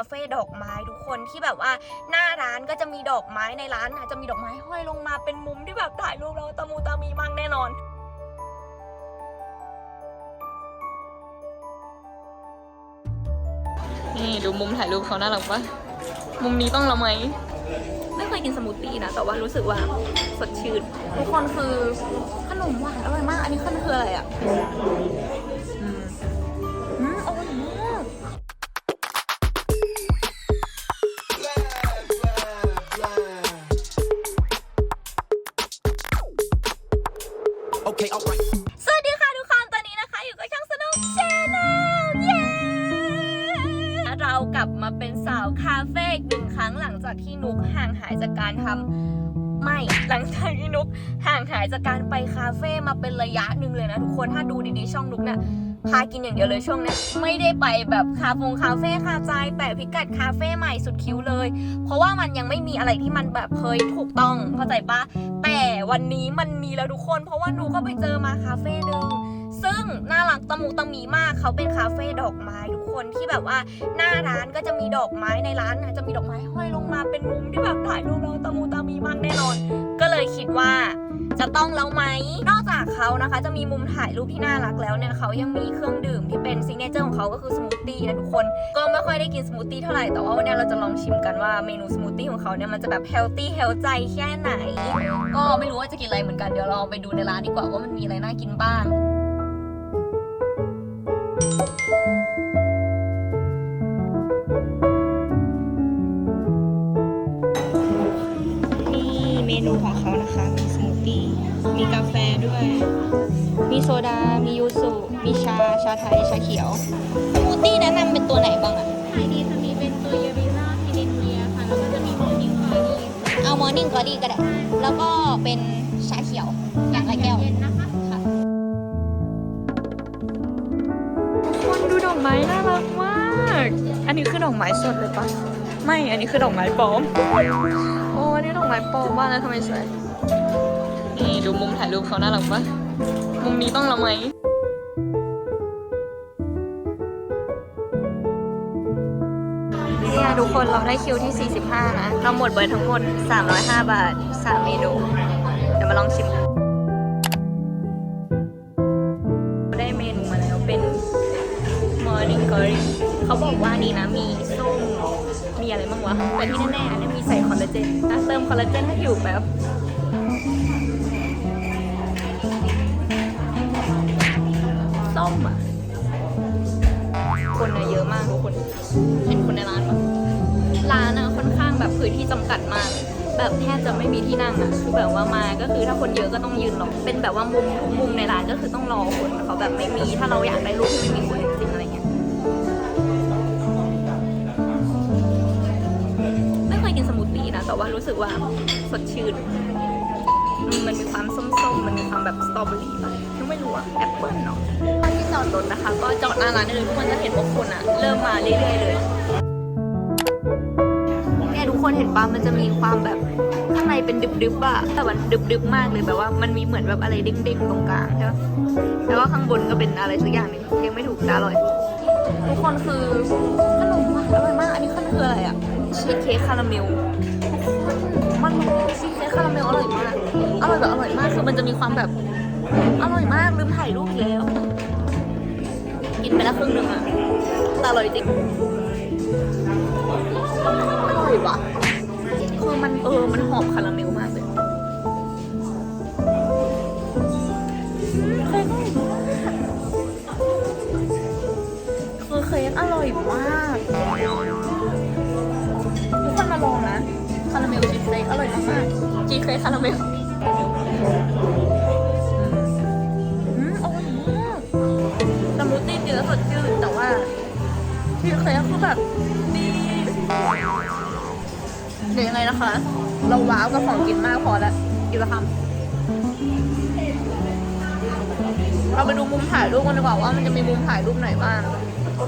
าเฟ่ดอกไม้ทุกคนที่แบบว่าหน้าร้านก็จะมีดอกไม้ในร้านอะจะมีดอกไม้ห้อยลงมาเป็นมุมที่แบบถ่ายรูปเราตะมูตะมีมากแน่นอนนี่ดูมุมถ่ายรูปเขาน่ารักปะมุมนี้ต้องละไหม ไม่เคยกินสมูทตี้นะ แต่ว่ารู้สึกว่าสดชื่นทุกคนคือขนมหวานอร่อยมาก อันนี้ขนมคืออะไรอะ Okay, alright. สวัสดีค่ะทุกคน ตอนนี้นะคะ อยู่กับช่องสนุกแชนแนลเย้ เรากลับมาเป็นสาวคาเฟ่อีกหนึ่งครั้งหลังจากที่นุกห่างหายจากการทำไม่ หลังจากที่นุกห่างหายจากการไปคาเฟ่มาเป็นระยะหนึ่งเลยนะทุกคน ถ้าดูดีๆช่องนุกเนี่ย พากินอย่างเดียวเลยช่วงนี้ไม่ได้ไปแบบคาฟงคาเฟ่คาใจแต่พิกัดคาเฟ่ใหม่สุดคิ้วเลย เพราะว่ามันยังไม่มีอะไรที่มันแบบเคยถูกต้องเข้าใจปะแต่วันนี้มันมีแล้วทุกคน เพราะว่านุกก็ไปเจอมาคาเฟ่หนึ่ง ซึ่งน่ารักตะมูตะมีมากเขาเป็นคาเฟ่ดอกไม้ทุกคนที่แบบว่าหน้าร้านก็จะมีดอกไม้ในร้านนะจะมีดอกไม้ห้อยลงมาเป็นมุมที่แบบถ่ายรูปเราตะมูตะมีมากแน่นอน ก็เลยคิดว่าจะต้องแล้วไหม นอกจากเขานะคะ จะมีมุมถ่ายรูปที่น่ารักแล้วเนี่ยเขายังมีเครื่องดื่มที่เป็นซิกเนเจอร์ของเขาก็คือสมูทตี้นะทุกคน ก็ไม่ค่อยได้กินสมูทตี้เท่าไหร่ แต่ว่าวันนี้เราจะลองชิมกันว่าเมนูสมูทตี้ของเขาเนี่ยมันจะแบบเฮลตี้เฮลใจแค่ไหน ก็ไม่รู้ว่าจะกินอะไรเหมือนกัน เดี๋ยวเราไปดูในร้านดีกว่าว่ามันมีอะไรน่ากินบ้าง นี่เมนูของเขานะคะ มีสมูทตี้ มีกาแฟด้วย มีโซดา มียูสุ มีชา ชาไทย ชาเขียว สมูทตี้แนะนำเป็นตัวไหนบ้างอะขายดีจะมีเป็นตัวเยบิล่าพิลินเทียค่ะ แล้วก็จะมีโมนิ่งคอร์ดี้เอามอร์นิ่งกอดี้ก็ได้ แล้วก็เป็นชาเขียวอย่างละแก้ว เย็นๆนะคะ ไม้น่ารักมาก อันนี้คือดอกไม้สดเลยปะไม่ อันนี้คือดอกไม้ปลอม โอ้อันนี้ดอกไม้ปลอมมากนะทำไมสวย นี่ดูมุมถ่ายรูปเขาน่ารักปะมุมนี้ต้องละไหมเนี่ยทุกคนเราได้คิวที่ 45 นะ เราหมดไปทั้งหมด 305 บาท 3 เมนู เดี๋ยวมาลองชิมกัน เขาบอกว่านี่นะมีส้มมีอะไรบ้างวะแต่ที่แน่ๆอันนี้มีใส่คอลลาเจนอะเติมคอลลาเจนให้อยู่แป๊บส้มอะคนน่ะเยอะมากทุกคนเห็นคนในร้านปะร้านอะค่อนข้างแบบพื้นที่จำกัดมาก แบบแทบจะไม่มีที่นั่งอะคือแบบว่ามาก็คือถ้าคนเยอะก็ต้องยืนรอเป็นแบบว่ามุมทุกมุมในร้านก็คือต้องรอคนเขาแบบไม่มีถ้าเราอยากได้รูปที่ไม่มีคน แต่ว่ารู้สึกว่าสดชื่น มันมีความส้มๆ มันมีความแบบสตรอเบอรี่ป่ะยังไม่รู้อะแอปเปิลเนาะตอนที่จอดรถนะคะ ก็จอดหน้าร้านได้เลยทุกคนจะเห็นว่าคนอะเริ่มมาเรื่อยๆเลยเนี่ยทุกคนเห็นปะมันจะมีความแบบข้างในเป็นดึบๆอะแต่มันดึบๆมากเลยแบบว่ามันมีเหมือนแบบอะไรเด้งๆตรงกลางใช่ปะแล้วก็ข้างบนก็เป็นอะไรสักอย่างหนึ่งยังไม่ถูกต่อร่อย ทุกคนคือขนมหวานอร่อยมาก อันนี้ขนมคืออะไรอะ ชีสเค้กคาราเมลมันชีสเค้กคาราเมลอร่อยมาก อร่อยแบบอร่อยมากคือมันจะมีความแบบ อร่อยมากลืมถ่ายรูปแล้ว กินไปแล้วครึ่งหนึ่งอะแต่อร่อยจริงอร่อยว่ะคือมันเออมันหอมคาราเมลมากเลย อร่อยมากๆชีเค้กคาราเมลอืมอร่อยมากสมูทตี้กินแล้วสดชื่นแต่ว่าชีสเค้กคือแบบดีเดี๋ยวยังไงนะคะ เราว้าวกับของกินมากพอแล้วกินละคำเราไปดูมุมถ่ายรูปกันดีกว่าว่ามันจะมีมุมถ่ายรูปไหนบ้าง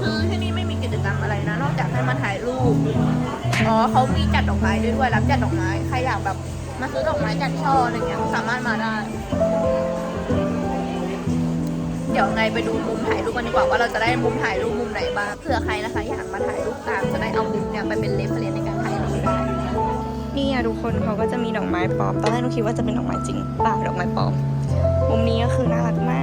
คือที่นี่ไม่มีกิจกรรมอะไรนะ นอกจากให้มาถ่ายรูป อ๋อเขามีจัดดอกไม้ด้วยด้วยรับจัดดอกไม้ ใครอยากแบบมาซื้อดอกไม้จัดช่ออะไรเงี้ยสามารถมาได้ เดี๋ยวไงไปดูมุมถ่ายรูปกันดีกว่าว่าเราจะได้มุมถ่ายรูปมุมไหนบ้างเผื่อใครนะคะอยากมาถ่ายรูปตามจะได้เอามุมเนี่ยไปเป็นเลฟเฟรนในการถ่ายรูปได้นี่อะทุกคนเขาก็จะมีดอกไม้ปลอม ตอนแรกหนูคิดว่าจะเป็นดอกไม้จริงเปล่าดอกไม้ปลอม มุมนี้ก็คือน่ารักมาก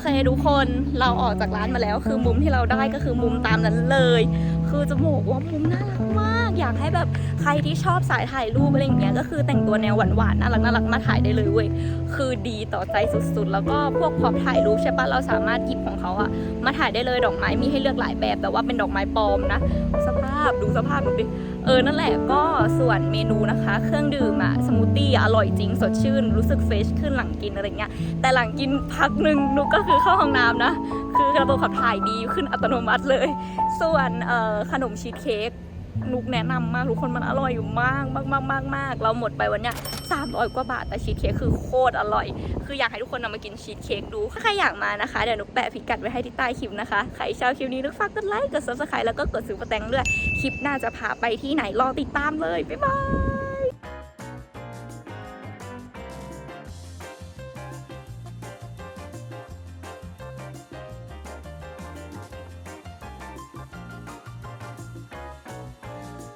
เคทุกคนเราออกจากร้านมาแล้ว คือมุมที่เราได้ก็คือมุมตามนั้นเลย คือจะบอกว่ามุมน่ารักมาก อยากให้แบบใครที่ชอบสายถ่ายรูปอะไรอย่างเงี้ยก็คือแต่งตัวแนวหวานๆน่ารักน่ารักมาถ่ายได้เลยเว้ยคือดีต่อใจสุดๆ แล้วก็พวกพร็อพถ่ายรูปใช่ปะเราสามารถหยิบของเขาอะมาถ่ายได้เลยดอกไม้มีให้เลือกหลายแบบแต่ว่าเป็นดอกไม้ปลอมนะสภา พดูสภาพหนูดิเออนั่นแหละก็ส่วนเมนูนะคะ เครื่องดื่มอะสมูทตี้อร่อยจริงสดชื่น รู้สึกเฟชขึ้นหลังกินอะไรเงี้ยแต่หลังกินพักหนึ่งนุกก็คือเข้าห้องน้ำนะ คือระบบขับถ่ายดีขึ้นอัตโนมัติเลย ส่วนออขนมชีสเค้ก นุกแนะนำมากทุกคนมันอร่อยอยู่มากมากมากมากมากเราหมดไปวันเนี้ยสามร้อยกว่าบาทแต่ชีสเค้กคือโคตรอร่อย คืออยากให้ทุกคนนำมากินชีสเค้กดูถ้าใครอยากมานะคะเดี๋ยวนุกแปะพิกัดไว้ให้ที่ใต้คลิปนะคะใครชอบคลิปนี้นุกฝากกดไลค์กดซับสไครต์แล้วก็กดซื้อประแตงด้วยคลิปหน้าจะพาไปที่ไหนรอติดตามเลยบ๊ายบาย